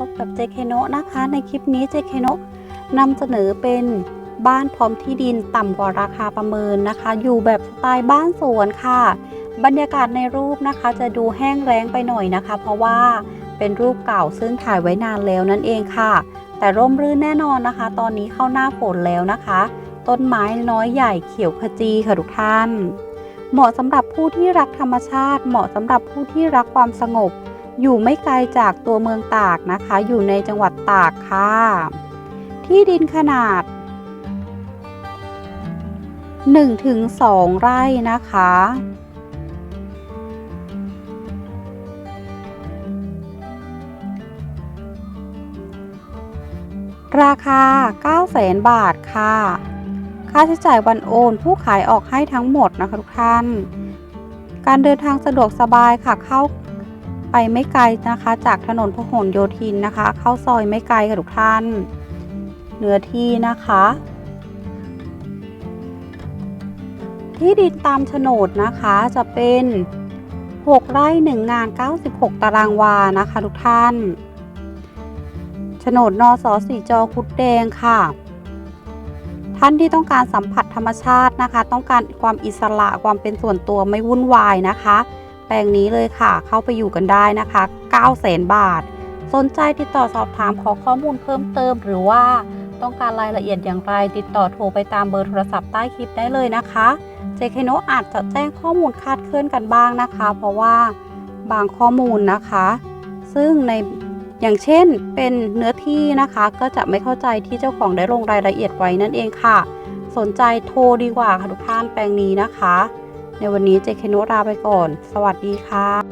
พบกับเจเคโนะนะคะ ในคลิปนี้เจเคโนะนำเสนอเป็นบ้านพร้อมที่ดินต่ำกว่าราคาประเมินนะคะ อยู่แบบสไตล์บ้านสวนค่ะ บรรยากาศในรูปนะคะ จะดูแห้งแล้งไปหน่อยนะคะ เพราะว่าเป็นรูปเก่าซึ่งถ่ายไว้นานแล้วนั่นเองค่ะ แต่ร่มรื่นแน่นอนนะคะ ตอนนี้เข้าหน้าฝนแล้วนะคะ ต้นไม้น้อยใหญ่เขียวขจีค่ะทุกท่าน เหมาะสำหรับผู้ที่รักธรรมชาติ เหมาะสำหรับผู้ที่รักความสงบ อยู่ไม่ไกลจากตัวเมืองตากนะคะ อยู่ในจังหวัดตากค่ะ ที่ดินขนาด 1-2 ไร่นะคะ ราคา900,000บาทค่ะ ค่าใช้จ่ายวันโอน ผู้ขายออกให้ทั้งหมดนะคะทุกท่าน การเดินทางสะดวกสบายค่ะเข้า ไปไม่ไกลนะคะ จากถนนพหลโยธินนะคะ เข้าซอยไม่ไกลค่ะทุกท่าน เนื้อที่นะคะ ที่ดินตามโฉนดนะคะจะเป็น 6 ไร่ 1 งาน 96 ตารางวานะคะ ทุกท่านโฉนดนอสอสีจอคุดแดงค่ะ ท่านที่ต้องการสัมผัสธรรมชาตินะคะ ต้องการความอิสระความเป็นส่วนตัวไม่วุ่นวายนะคะ ปลงนี้เลยค่ะ เข้าไปอยู่กันได้นะคะ9 0 0 0 0 0บาท สนใจติดต่อสอบถามขอข้อมูลเพิ่มเติม หรือว่าต้องการรายละเอียดอย่างไร ติดต่อโทรไปตามเบอร์โทรศัพท์ใต้คลิปได้เลยนะคะเจคโนอาจจะแจ้งข้อมูลคาดเคลื่อนกันบ้างนะคะ เพราะว่าบางข้อมูลนะคะ ซึ่งในอย่างเช่นเป็นเนื้อที่นะคะ ก็จะไม่เข้าใจที่เจ้าของได้ลงรายละเอียดไว้นั่นเองค่ะ สนใจโทรดีกว่าค่ะทุกท่านแปลงนี้นะคะ ในวันนี้เจคโนลาไปก่อน สวัสดีค่ะ